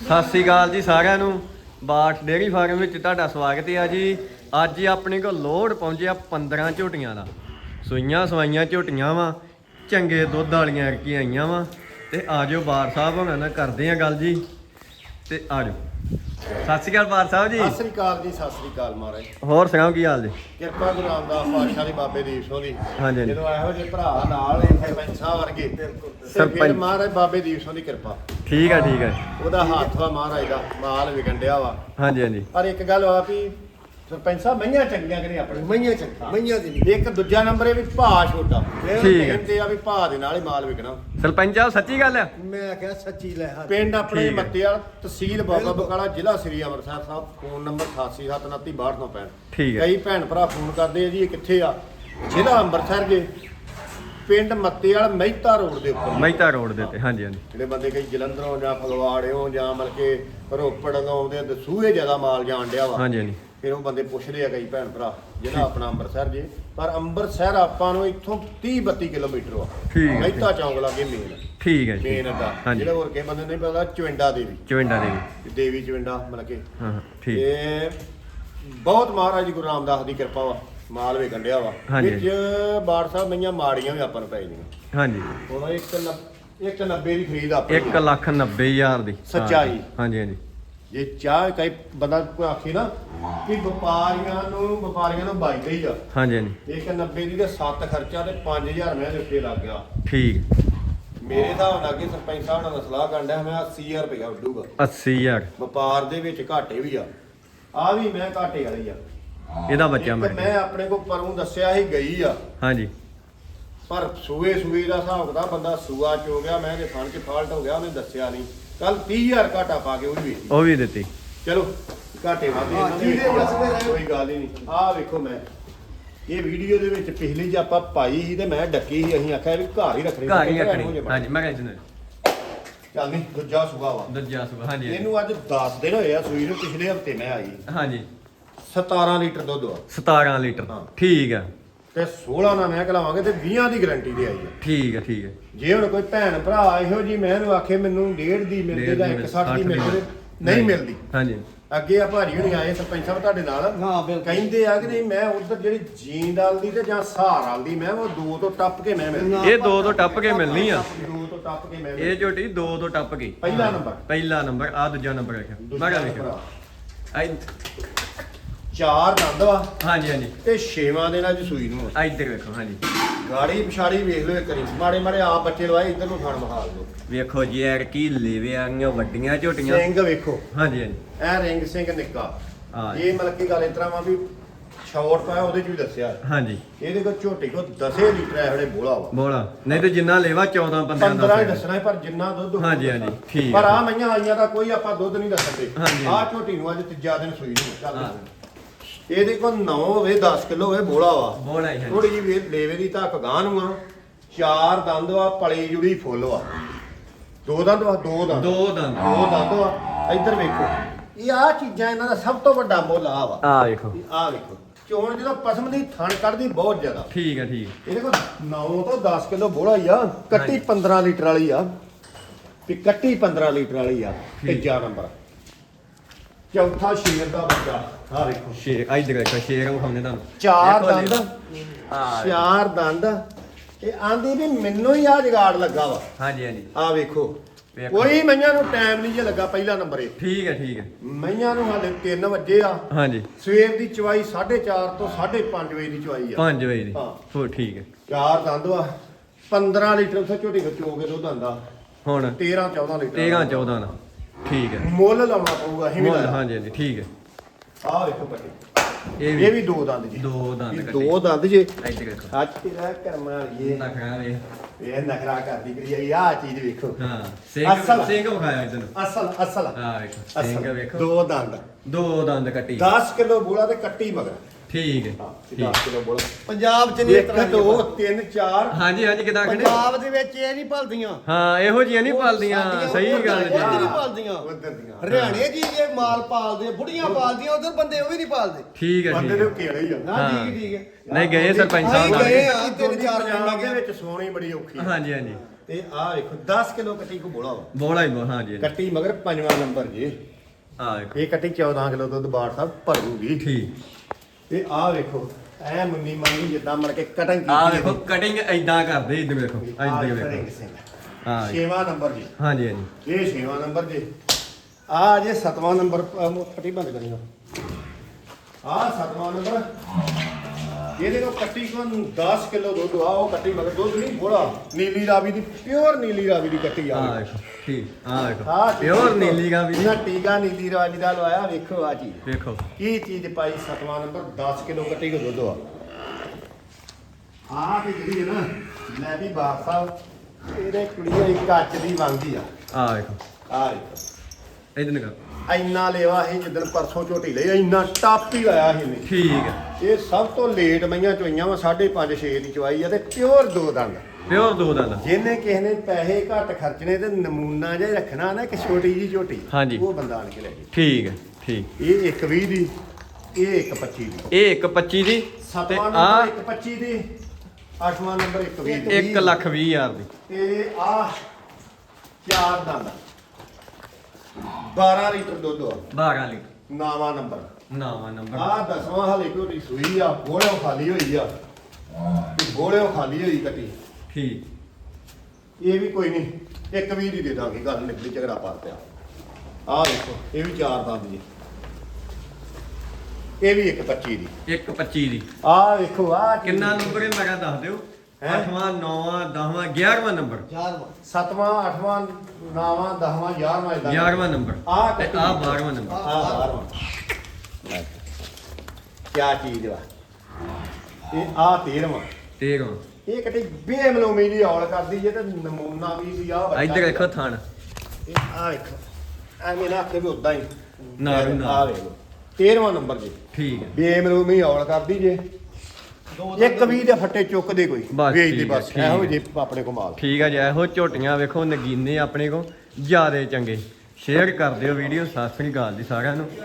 ਸਤਿ ਸ੍ਰੀ ਅਕਾਲ ਜੀ ਸਾਰਿਆਂ ਨੂੰ। ਬਾਠ ਡੇਅਰੀ ਫਾਰਮ ਵਿੱਚ ਤੁਹਾਡਾ ਸਵਾਗਤ ਹੈ ਜੀ। ਅੱਜ ਹੀ ਆਪਣੇ ਕੋਲ ਲੋਡ ਪਹੁੰਚਿਆ 15 ਝੋਟੀਆਂ ਦਾ। ਸੂਈਆਂ ਸਵਾਈਆਂ ਝੋਟੀਆਂ ਵਾ ਚੰਗੇ ਦੁੱਧ ਵਾਲੀਆਂ ਰਕੀ ਆਈਆਂ ਵਾ। ਤੇ ਆਜੋ ਬਾਰ ਸਾਹਿਬ ਹੋਣਾ ਨਾਲ ਕਰਦੇ ਆ ਗੱਲ ਜੀ। ਤੇ ਆਜੋ ਸਤਿ ਸ੍ਰੀ ਅਕਾਲ ਬਾਰ ਸਾਹਿਬ ਜੀ। ਸਤਿ ਸ੍ਰੀ ਅਕਾਲ ਜੀ ਸਤਿ ਸ੍ਰੀ ਅਕਾਲ ਮਹਾਰਾਜ। ਹੋਰ ਸੁਣਾਓ ਕੀ ਹਾਲ ਜੀ? ਕਿਰਪਾ ਗੁਰੂ ਰਾਮਦਾਸ ਪਾਤਸ਼ਾਹ ਦੀ ਬਾਬੇ ਦੀਪ ਸਿੰਘ ਦੀ ਹਾਂਜੀ। ਜਦੋਂ ਇਹੋ ਜਿਹੇ ਭਰਾ ਨਾਲ ਇਹ ਸਰਪੰਚ ਸਾਹਿਬ ਵਰਗੇ ਸਰਪੰਚ। ਸਰਪੰਚ। ਮਹਾਰਾਜ ਬਾਬੇ ਦੀਪ ਸਿੰਘ ਦੀ ਕਿਰਪਾ। ਠੀਕ ਹੈ ਠੀਕ ਹੈ ਉਹਦਾ ਹੱਥ ਵਾ ਮਹਾਰਾਜ ਦਾ ਮਾਲ ਵਿਕਣ ਡਿਆ ਵਾ। ਹਾਂਜੀ ਹਾਂਜੀ। ਪਰ ਇੱਕ ਗੱਲ ਆ ਵੀ ਸਰਪੰਚ ਸਾਹਿਬ ਮਈਆਂ ਚੰਗੀਆਂ ਕਰੇ ਆਪਣੇ। ਮਈਆਂ ਚੰਗਾ ਮਈਆਂ ਦੀ ਨਹੀਂ। ਇੱਕ ਦੂਜਾ ਨੰਬਰ ਇਹ ਵੀ ਭਾਅ ਛੋਟਾ। ਇਹ ਠੀਕ ਹੈ। ਕਹਿੰਦੇ ਆ ਵੀ ਭਾਅ ਦੇ ਨਾਲ ਹੀ ਮਾਲ ਵਿਕਣਾ। ਸਰਪੰਚ ਸਾਹਿਬ ਸੱਚੀ ਗੱਲ ਆ? ਮੈਂ ਕਿਹਾ ਸੱਚੀ ਲੈ ਹੱਥ। ਪਿੰਡ ਆਪਣੇ ਠੀਕ ਹੈ। ਮੱਤੇਵਾਲ ਤਹਿਸੀਲ ਬਾਬਾ ਬਿਲਕੁਲ। ਬਕਾਲਾ ਜ਼ਿਲ੍ਹਾ ਸ੍ਰੀ ਅੰਮ੍ਰਿਤਸਰ ਸਾਹਿਬ ਫੋਨ ਨੰਬਰ 8879262965 ਠੀਕ ਹੈ ਕਈ ਭੈਣ ਭਰਾ ਫੋਨ ਕਰਦੇ ਆ ਜੀ ਇਹ ਕਿੱਥੇ ਆ? ਜ਼ਿਲ੍ਹਾ ਅੰਮ੍ਰਿਤਸਰ ਜੇ। ਪਿੰਡ ਮੱਤੇਵਾਲ ਮਹਿਤਾ ਰੋਡ ਦੇ ਉੱਪਰ। ਮਹਿਤਾ ਰੋਡ ਦੇ ਤੇ ਹਾਂਜੀ ਹਾਂਜੀ। ਜਿਹੜੇ ਬੰਦੇ ਕਈ ਜਲੰਧਰੋਂ ਜਾਂ ਫਗਵਾੜਿਓਂ ਜਾਂ ਮਤਲਬ ਕਿ ਰੋਪੜ ਤੋਂ ਆਉਂਦੇ ਆ, ਦਸੂਹੇ ਜ਼ਿਆਦਾ ਮਾਲ ਜਾਣ ਡਿਆ ਵਾ। ਹਾਂਜੀ ਹਾਂਜੀ। ਫਿਰ ਉਹ ਬੰਦੇ ਪੁੱਛਦੇ ਆ ਕਈ ਭੈਣ ਭਰਾ ਜਿਹੜਾ ਆਪਣਾ ਅੰਮ੍ਰਿਤਸਰ ਜੇ। ਪਰ ਅੰਮ੍ਰਿਤਸਰ ਆਪਾਂ ਨੂੰ ਇੱਥੋਂ 30 32 ਕਿਲੋਮੀਟਰ ਆ ਠੀਕ ਹੈ, ਮਹਿਤਾ ਚੌਂਕ ਲਾਗੇ ਮੇਨ। ਠੀਕ ਹੈ ਜੀ ਮੇਨ ਅੱਡਾ। ਹਾਂਜੀ। ਜਿਹੜਾ ਹੋਰ ਕਿਸੇ ਬੰਦੇ ਨੂੰ ਨਹੀਂ ਪਤਾ ਚਵਿੰਡਾ ਦੇਵੀ। ਚਵਿੰਡਾ ਦੇਵੀ। ਦੇਵੀ ਚਵਿੰਡਾ ਮਤਲਬ ਕਿ। ਹਾਂ ਹਾਂ, ਠੀਕ। ਇਹ ਬਹੁਤ ਮਹਾਰਾਜ ਜੀ ਗੁਰੂ ਰਾਮਦਾਸ ਦੀ ਕਿਰਪਾ ਵਾ। ਮਾਲ ਵੇ ਗੰਡਿਆ ਵਾ। ਹਾਂਜੀ। ਵਿੱਚ ਬਾੜ ਸਾਹਿਬ ਮਈਆਂ ਮਾੜੀਆਂ ਵੀ ਆਪਾਂ ਨੂੰ ਪੈ ਜਾਂਦੀਆਂ ਹਾਂਜੀ। ਹੁਣ ਇੱਕ ਨੱਬ- ਇੱਕ 90 ਦੀ ਖਰੀਦ ਆਪਣੀ 1 ਲੱਖ 90 ਹਜ਼ਾਰ ਦੀ। ਸੱਚਾਈ। ਹਾਂਜੀ ਹਾਂਜੀ। ਜੇ ਚਾਹ ਕਈ ਬੰਦਾ ਕੋਈ ਆਖੇ ਨਾ ਕਿ ਵਪਾਰੀਆਂ ਨੂੰ ਵਪਾਰੀਆਂ ਨੂੰ ਬਾਈਦੇ ਹੀ ਆ। ਹਾਂਜੀ ਹਾਂਜੀ। ਇੱਕ 90 ਦੀ ਤੇ 7 ਖਰਚਾ ਤੇ 5000 ਮੈਂ ਦੇ ਉੱਤੇ ਲੱਗ ਗਿਆ। ਠੀਕ। ਮੇਰੇ ਹਿਸਾਬ ਨਾਲ ਕਿ ਸਰਪੰਚ ਸਾਹਿਬ ਨਾਲ ਸਲਾਹ ਕਰਦਾ ਮੈਂ 80000 ਰੁਪਇਆ ਉੱਡੂਗਾ। 80 ਹਜ਼ਾਰ। ਵਪਾਰ ਦੇ ਵਿੱਚ ਘਾਟੇ ਵੀ ਆ। ਆ ਵੀ ਮੈਂ ਘਾਟੇ ਵਾਲੀ ਆ। ਇਹਦਾ ਬੱਚਾ ਮੈਂ ਗਿਆ। ਆਪਣੇ ਕੋ ਪਰੋਂ ਦੱਸਿਆ ਸੀ ਗਈ ਆ। ਹਾਂਜੀ। ਪਰ ਸੂਏ ਸੂਏ ਦਾ ਹਿਸਾਬ ਕਿਤਾਬ ਬੰਦਾ ਸੂਆ ਚੋ ਗਿਆ ਮੈਂ ਇਹਦੇ ਥਣ 'ਚ ਫਾਲਟ ਹੋ ਗਿਆ ਉਹਨੇ ਦੱਸਿਆ ਨਹੀਂ। ਕੱਲ 30000 ਘਾਟਾ ਪਾ ਕੇ ਉਹ ਵੀ ਵੇਚੀ ਉਹ ਵੀ ਦਿੱਤੀ। ਚਲੋ ਘਾਟੇ ਵਾਦੇ ਹਾਂ, ਜਿਹਦੇ ਵਸਦੇ ਰਹੇ। ਕੋਈ ਗੱਲ ਹੀ ਨਹੀਂ। ਆਹ ਵੇਖੋ ਮੈਂ। ਇਹ ਵੀਡੀਓ ਦੇ ਵਿੱਚ ਪਿਛਲੀ ਜੇ ਆਪਾਂ ਪਾਈ ਸੀ ਤੇ ਮੈਂ ਡੱਕੀ ਸੀ ਅਸੀਂ ਆਖਿਆ ਵੀ ਘਰ ਹੀ ਰੱਖਣੀ। ਘਰ ਹੀ ਰੱਖਣੀ। ਹਾਂਜੀ ਮੈਂ ਕਹਿੰਦਾ ਚੱਲ ਨਹੀਂ ਦੂਜਾ ਸੂਆ ਵਾ। ਦੂਜਾ ਸੁਭਾ ਹਾਂਜੀ। ਇਹਨੂੰ ਅੱਜ 10 ਦਿਨ ਹੋਏ ਆ ਸੂਈ ਨੂੰ ਪਿਛਲੇ ਹਫ਼ਤੇ ਮੈਂ ਆਈ। ਹਾਂਜੀ। 17 ਲੀਟਰ ਦੁੱਧ ਆ 17 ਲੀਟਰ। ਹਾਂ। ਠੀਕ ਆ ਤੇ 16 ਨਾਲ ਮੈਂ ਕਲਾਵਾਂਗੇ ਤੇ 20 ਦੀ ਗਾਰੰਟੀ ਦੇ ਆਈ ਆ। ਠੀਕ ਆ ਠੀਕ ਆ ਜੇ ਹੁਣ ਕੋਈ ਭੈਣ ਭਰਾ ਇਹੋ ਜੀ ਮੈਂ ਇਹਨੂੰ ਆਖੇ ਮੈਨੂੰ ਡੇਢ ਦੀ ਮਿਲਦੀ ਜਾਂ ਦੀ 160 ਦੀ ਮਿਲ- ਮਿਲਦੀ। ਨਹੀਂ ਮਿਲਦੀ। ਹਾਂਜੀ। ਅੱਗੇ ਆ ਭਾਜੀ ਹੁਣੀ ਆਏ ਸਰਪੰਚ ਸਾਹਿਬ ਤੁਹਾਡੇ ਨਾਲ। ਹਾਂ, ਬਿਲਕੁਲ। ਕਹਿੰਦੇ ਆ ਕਿ ਨਹੀਂ ਮੈਂ ਉਧਰ ਜਿਹੜੀ ਜੀਨ ਡਾਲਦੀ ਤੇ ਜਾਂ ਸਹਾਰ ਵਾਲਦੀ ਮੈਂ ਉਹ ਦੋ ਤੋਂ ਟੱਪ ਕੇ ਮੈਂ ਮਿਲਦੀ। ਨਾ। ਇਹ ਦੋ ਤੋਂ ਟੱਪ ਕੇ ਮਿਲਣੀ ਆ। ਦੋ ਤੋਂ ਟੱਪ ਕੇ ਮੈਂ ਇਹ ਝੋਟੀ ਦੋ ਤੋਂ ਟੱਪ ਗਈ ਪਹਿਲਾ ਨੰਬਰ। ਪਹਿਲਾ ਨੰਬਰ ਆ ਦੂਜਾ ਨੰਬਰ ਰੱਖਿਆ ਮੈਂ ਆਈ ਚਾਰ ਦੰਦ ਵਾ। ਹਾਂਜੀ ਹਾਂਜੀ। ਤੇ ਛੇਵਾਂ ਦਿਨਾਂ ਚ ਸੂਈ ਨੂੰ ਆ। ਆ ਇੱਧਰ ਵੇਖੋ ਹਾਂਜੀ। ਗਾੜੀ ਪਿਛਾੜੀ ਵੇਖ ਲਓ ਇੱਕ ਵਾਰੀ। ਮਾੜੇ ਮਾੜੇ ਆਪ ਬੱਚੇ ਲਵਾਏ ਇੱਧਰ ਨੂੰ ਖਾਣ ਮਹਾਲ ਲਓ ਵੇਖੋ ਜੀ ਐਰ ਕੀ ਲੇਵੇ ਆਂਗੀਆਂ ਵੱਡੀਆਂ ਝੋਟੀਆਂ। ਸਿੰਘ ਵੇਖੋ। ਹਾਂਜੀ ਹਾਂਜੀ। ਇਹ ਰਿੰਗ ਸਿੰਘ ਨਿੱਕਾ। ਹਾਂ। ਇਹ ਮਤਲਬ ਕੀ ਗੱਲ ਇਸ ਤਰ੍ਹਾਂ ਵਾ ਵੀ ਸ਼ਾਰਟ ਪਾਇਆ ਉਹਦੇ ਚ ਵੀ ਦੱਸਿਆ। ਹਾਂਜੀ। ਇਹਦੇ ਕੋਲ ਝੋਟੀ ਕੋ 10 ਲੀਟਰ ਹੈ ਹਲੇ ਬੋਲਾ ਵਾ। ਬੋਲਾ। ਨਹੀਂ ਤੇ ਜਿੰਨਾ ਲੈਵਾ 14 15 15 ਹੀ ਦਾ ਦੱਸਣਾ ਹੈ, ਪਰ ਜਿੰਨਾ ਦੁੱਧ ਹਾਂਜੀ, ਹਾਂਜੀ, ਠੀਕ ਪਰ ਹੈ। ਆ ਮਈਆਂ ਆਈਆਂ ਦਾ ਕੋਈ ਆਪਾਂ ਦੁੱਧ ਨਹੀਂ ਦੱਸਦੇ ਹਾਂਜੀ, ਆ। ਝੋਟੀ ਨੂੰ ਅੱਜ ਤੀਜਾ ਦਿਨ ਸੂਈ ਨੂੰ ਚੱਲ ਹਾਂ। ਇਹਦੇ ਕੋਲ 9 ਹੋਵੇ 10 ਕਿਲੋ ਹੋਵੇ ਬੋਲਾ ਵਾ। ਬੋਲਾ ਹੀ ਥੋੜੀ ਜਿਹੀ ਵੇ- ਲੇਵੇ ਦੀ ਧੱਕ ਗਾਂ ਨੂੰ ਆ ਚਾਰ ਦੰਦ ਵਾ ਪਲੀ ਜੁੜੀ ਫੁੱਲ ਵਾ। ਦੋ ਦੰਦ ਵਾ ਦੋ ਦੰਦ। ਦੋ ਦੰਦ। ਦੋ ਦੰਦ ਵਾ। ਇੱਧਰ ਵੇਖੋ। ਇਹ ਆ ਚੀਜ਼ਾਂ ਇਹਨਾਂ ਦਾ ਸਭ ਤੋਂ ਵੱਡਾ ਮੁੱਲ ਆ ਵਾ। ਆ ਵੇਖੋ। ਆ ਵੇਖੋ। ਚੋਣ ਜਦੋਂ ਪਸਮ ਦੀ ਥਣ ਕੱਢਦੀ ਬਹੁਤ ਜ਼ਿਆਦਾ। ਠੀਕ ਆ ਠੀਕ ਇਹਦੇ ਕੋਲ 9 ਤੋਂ 10 ਕਿਲੋ ਬੋਲਾ ਹੀ ਆ। ਕੱਟੀ 15 ਲੀਟਰ ਵਾਲੀ ਆ। ਤੇ ਕੱਟੀ 15 ਲੀਟਰ ਵਾਲੀ ਆ। ਠੀਕ। ਤੀਜਾ ਨੰਬਰ। ਚੌਥਾ ਸ਼ੇਰ ਦਾ ਬੱਚਾ ਆ ਵੇਖੋ ਸ਼ੇਰ ਆ ਇੱਧਰ ਵੇਖੋ ਸ਼ੇਰ ਵਿਖਾਉਂਦੇ ਤੁਹਾਨੂੰ। ਚਾਰ ਦੰਦ। ਹਾਂ। ਚਾਰ ਦੰਦ। ਇਹ ਆਂਦੀ ਵੀ ਮੈਨੂੰ ਹੀ ਆ ਜਗਾੜ ਲੱਗਾ ਵਾ। ਹਾਂਜੀ ਹਾਂਜੀ। ਆ ਵੇਖੋ। ਵੇਖੋ। ਕੋਈ ਮਈਆਂ ਨੂੰ ਟਾਈਮ ਨਹੀਂ ਜੇ ਲੱਗਾ ਪਹਿਲਾ ਨੰਬਰ ਇਹ। ਠੀਕ ਹੈ ਠੀਕ ਹੈ ਮਈਆਂ ਨੂੰ ਹਾਲੇ 3 ਵਜੇ ਆ। ਹਾਂਜੀ। ਸਵੇਰ ਦੀ ਚਵਾਈ 4:30 ਤੋਂ 5:30 ਵਜੇ ਦੀ ਚਵਾਈ ਆ। 5 ਵਜੇ ਦੀ। ਹਾਂ। ਹੋ ਠੀਕ ਹੈ ਚਾਰ ਦੰਦ ਵਾ। 15 ਲੀਟਰ ਉੱਥੇ ਝੋਟੀ ਖਚੋ ਕੇ ਦੁੱਧ ਆਂਦਾ। ਹੁਣ 13 14 ਲੀਟਰ। 13 14 ਦਾ। ਠੀਕ ਹੈ। ਮੁੱਲ ਲਾਉਣਾ ਪਊਗਾ ਅਸੀਂ ਵੀ ਮੁੱਲ ਲਾਇਆ। ਹਾਂਜੀ ਹਾਂਜੀ ਠੀਕ ਹੈ। ਆਹ ਵੇਖੋ ਬੱਟੀ ਇਹ ਇਹ ਵੀ ਵੀ ਦੋ ਦੰਦ ਜੀ। ਦੋ ਦੰਦ ਕੱਟੇ। ਦੋ ਦੰਦ ਜੇ। ਇੱਧਰ ਵੇਖੋ। ਅੱਜ ਤੇਰਾ ਕਰਮਾ ਇਹ। ਨਖਰਾ ਵੇ ਇਹ ਨਖਰਾ ਕਰਦੀ ਕਰੀ ਆ ਚੀਜ਼ ਵੇਖੋ। ਹਾਂ ਸਿੰਘ ਅਸਲ। ਸਿੰਘ ਵਿਖਾਇਆ ਇਧਰ ਅਸਲ ਅਸਲ। ਆ ਵੇਖੋ। ਸਿੰਘ ਅਸਲ ਵੇਖੋ। ਦੋ ਦੰਦ। ਦੋ ਦੰਦ ਕੱਟੀ। 10 ਕਿਲੋ ਬੋਲਾ ਤੇ ਕੱਟੀ ਮਗਰ। ਠੀਕ ਹੈ ਹਾਂ ਠੀਕ। 10 ਕਿਲੋ ਬੋਲਾ। ਪੰਜਾਬ ਚ ਨਹੀਂ ਇਸ ਇੱਕ ਤਰ੍ਹਾਂ ਦੋ ਤਿੰਨ ਚਾਰ ਹਾਂਜੀ ਹਾਂਜੀ ਕਿਦਾਂ ਕਹਿੰਦੇ? ਪੰਜਾਬ ਦੇ ਵਿੱਚ ਇਹ ਨਹੀਂ ਭਲਦੀਆਂ। ਹਾਂ ਇਹੋ ਜੀਆਂ ਨਹੀਂ ਪਾਲਦੀਆਂ ਸਹੀ ਗੱਲ ਉੱਧਰ ਜੀ ਨਹੀਂ ਪਾਲਦੀਆਂ ਉਧਰ ਦੀਆਂ। ਹਰਿਆਣੇ ਜੀ ਇਹ ਮਾਲ ਪਾਲਦੇ ਬੁੜੀਆਂ ਪਾਲਦੀਆਂ ਉਧਰ ਬੰਦੇ ਉਹ ਵੀ ਨਹੀਂ ਪਾਲਦੇ। ਠੀਕ ਹੈ ਬੰਦੇ ਠੀਕ ਦੇ ਹੈ। ਹੀ ਆ। ਹਾਂ ਹਾਂ। ਠੀਕ ਠੀਕ ਹੈ। ਨਹੀਂ ਗਏ ਸਰਪੰਚ ਸਾਹਿਬ ਨਾਲ। ਗਏ ਆ ਤਿੰਨ ਦੋਨੀ ਚਾਰ ਪੰਜਾਬ ਜਣੇ ਦੇ ਵਿੱਚ ਸੋਣੀ ਬੜੀ ਔਖੀ ਆ। ਹਾਂਜੀ ਹਾਂਜੀ। ਤੇ ਆਹ ਵੇਖੋ 10 ਕਿਲੋ ਕੱਟੀ ਕੋ ਬੋਲਾ ਵਾ। ਬੋਲਾ ਹੀ ਬੋ ਹਾਂਜੀ ਹਾਂਜੀ। ਕੱਟੀ ਮਗਰ ਪੰਜਵਾਂ ਨੰਬਰ ਜੀ। ਆ ਵੇਖੋ। ਇਹ ਕੱਟੀ 14 ਕਿਲੋ ਦੁੱਧ ਬਾੜ ਸਾਹਿਬ ਭਰੂਗੀ। ਠੀਕ। ਤੇ ਆਹ ਵੇਖੋ ਐ ਮੁੰਨੀ ਮੰਨੀ ਜਿੱਦਾਂ ਮੜ ਕੇ ਕਟਿੰਗ ਕੀਤੀ ਆ ਹੈ। ਵੇਖੋ ਕਟਿੰਗ ਐਦਾਂ ਕਰਦੇ ਇਧਰ ਵੇਖੋ ਆਹ ਰਿੰਗ ਵੇਖੋ। ਹਾਂ। ਛੇਵਾਂ ਨੰਬਰ ਜੀ ਹਾਂਜੀ ਹਾਂਜੀ ਇਹ ਛੇਵਾਂ ਨੰਬਰ ਜੀ ਆ ਜੇ ਸਤਵਾਂ ਨੰਬਰ ਪੱਟੀ ਬੰਦ ਕਰੀ ਆ ਸਤਵਾਂ ਨੰਬਰ ਇਹਦੇ ਕੋ ਕੱਟੀ ਕੋ 10 ਕਿਲੋ ਦੁੱਧ ਆ ਉਹ ਕੱਟੀ ਮਗਰ ਦੁੱਧ ਨਹੀਂ ਬੋਲਾ ਨੀਲੀ ਰਾਵੀ ਦੀ ਪਿਓਰ ਨੀਲੀ ਰਾਵੀ ਦੀ ਕੱਟੀ ਆ। ਆ ਵੇਖੋ ਠੀਕ ਆ ਵੇਖੋ ਆਹ ਪਿਓਰ ਨੀਲੀ ਗਾ ਵੀ ਨਾ ਟੀਕਾ ਨੀਲੀ ਰਾਵੀ ਦਾ ਲਵਾਇਆ ਵੇਖੋ ਆ ਚੀਜ਼। ਵੇਖੋ। ਕੀ ਚੀਜ਼ ਪਾਈ ਸਤਵਾਂ ਨੰਬਰ 10 ਕਿਲੋ ਕੱਟੀ ਕੋ ਦੁੱਧ ਆ। ਆ ਤੇ ਜਿਹੜੀ ਹੈ ਨਾ ਲੈ ਵੀ ਬਾਪ ਸਾਹਿਬ ਇਹਦੇ ਕੁੜੀਆਂ ਇੱਕ ਕੱਚ ਦੀ ਮੰਗਦੀ ਆ। ਆ ਵੇਖੋ। ਆ ਵੇਖੋ। ਇਧਰ ਨਿਕਲ ਇੰਨਾ ਲੇਵਾ ਸੀ ਜਿੱਦਣ ਪਰਸੋਂ ਝੋਟੀ ਲਈ ਇੰਨਾ ਟੱਪ ਹੀ ਲਾਇਆ ਸੀ ਇਹਨੇ। ਠੀਕ ਹੈ। ਇਹ ਸਭ ਤੋਂ ਲੇਟ ਮਈਆਂ ਚੋਈਆਂ ਵਾ 5.5 6 ਦੀ ਚਵਾਈ ਆ ਤੇ ਪਿਓਰ ਦੋ ਦੰਦ। ਪਿਓਰ ਦੋ ਦੰਦ। ਜਿਹਨੇ ਕਿਸੇ ਨੇ ਪੈਸੇ ਘੱਟ ਖਰਚਣੇ ਤੇ ਨਮੂਨਾ ਜਿਹਾ ਰੱਖਣਾ ਨਾ ਇੱਕ ਛੋਟੀ ਜੀ ਝੋਟੀ ਹਾਂਜੀ। ਉਹ ਬੰਦਾ ਆਣ ਕੇ ਲੈ ਜੇ ਠੀਕ ਹੈ ਠੀਕ। ਇਹ ਇੱਕ 20 ਦੀ ਇਹ ਇੱਕ 25 ਦੀ। ਇਹ ਇੱਕ 25 ਦੀ ਤੇ ਸੱਤਵਾਂ ਆ ਨੰਬਰ ਇੱਕ 25 ਦੀ ਅੱਠਵਾਂ ਨੰਬਰ ਇੱਕ 20 ਦੀ। 1 ਲੱਖ 20 ਹਜ਼ਾਰ ਦੀ। ਤੇ ਆ ਚਾਰ ਦੰਦ। 12 ਲੀਟਰ ਦੁੱਧ ਆ। 12 ਲੀਟਰ। ਨਾਵਾਂ ਨੰਬਰ। ਨਾਵਾਂ ਨੰਬਰ। ਆ ਦਸਵਾਂ ਹਲੇ ਝੋਟੀ ਸੂਈ ਆ ਬੋੜਿਓ ਖਾਲੀ ਹੋਈ ਆ। ਤੇ ਬੋੜਿਓ ਖਾਲੀ ਹੋਈ ਕੱਟੀ। ਠੀਕ। ਇਹ ਵੀ ਕੋਈ ਨਹੀਂ ਇੱਕ ਵੀ ਦੀ ਦੇ ਦਾਂਗੇ ਗੱਲ ਨਿਕਲੀ ਝਗੜਾ ਪਾ ਪਿਆ ਆ ਦੇਖੋ ਇਹ ਵੀ ਚਾਰ ਦੰਦ ਜੀ। ਇਹ ਵੀ ਇੱਕ 25 ਦੀ। ਇੱਕ 25 ਦੀ। ਆ ਵੇਖੋ ਆ ਕਿੰਨਾ ਨੰਬਰ ਹੈ ਮੇਰਾ ਦੱਸ ਦਿਓ। 8ਵਾਂ 9ਵਾਂ 10ਵਾਂ 11ਵਾਂ ਨੰਬਰ। ਯਾਰ ਸੱਤਵਾਂ ਅੱਠਵਾਂ ਨਾਵਾਂ ਦਸਵਾਂ 11ਵਾਂ ਇਦਾਂ 11ਵਾਂ ਨੰਬਰ। ਆਹ ਤੇ। ਆ 12ਵਾਂ ਨੰਬਰ। ਆ ਬਾਰਵਾਂ। ਕੀ ਚੀਜ਼ ਵਾ। ਇਹ ਆ 13ਵਾਂ 13ਵਾਂ ਇਹ ਕੱਟੀ ਬੇਮਲੂਮੀ ਦੀ ਔਲ ਕਰਦੀ ਜੇ ਤੇ ਨਮੂਨਾ ਵੀ ਸੀ ਆ ਬੱਚਾ ਇੱਧਰ ਦੇਖੋ ਥਣ। ਇਹ ਆ ਵੇਖੋ। ਐਵੇਂ ਨਾ ਆਖੇ ਵੀ ਉਦਾਂ ਹੀ। ਨਾ ਨਾ। ਆ ਵੇਖੋ। 13ਵਾਂ ਨੰਬਰ ਜੀ। ਠੀਕ ਹੈ। ਬੇਮਲੂਮੀ ਔਲ ਕਰਦੀ ਜੇ। ਇੱਕ ਵੀ ਦੇ ਫੱਟੇ ਚੁੱਕਦੇ ਕੋਈ ਬਸ ਵੇਚਦੇ ਠੀਕ ਹੈ, ਬਸ ਠੀਕ ਇਹੋ। ਜੇ ਆਪਣੇ ਕੋਲ ਮਾਲ। ਠੀਕ ਆ ਜੀ ਇਹੋ ਝੋਟੀਆਂ ਵੇਖੋ ਨਗੀਨੇ ਆਪਣੇ ਕੋ ਜਿਆਦੇ ਚੰਗੇ। ਸ਼ੇਅਰ ਕਰ ਦਿਓ ਵੀਡੀਓ ਸਤਿ ਸ੍ਰੀ ਅਕਾਲ ਜੀ ਸਾਰਿਆਂ ਨੂੰ।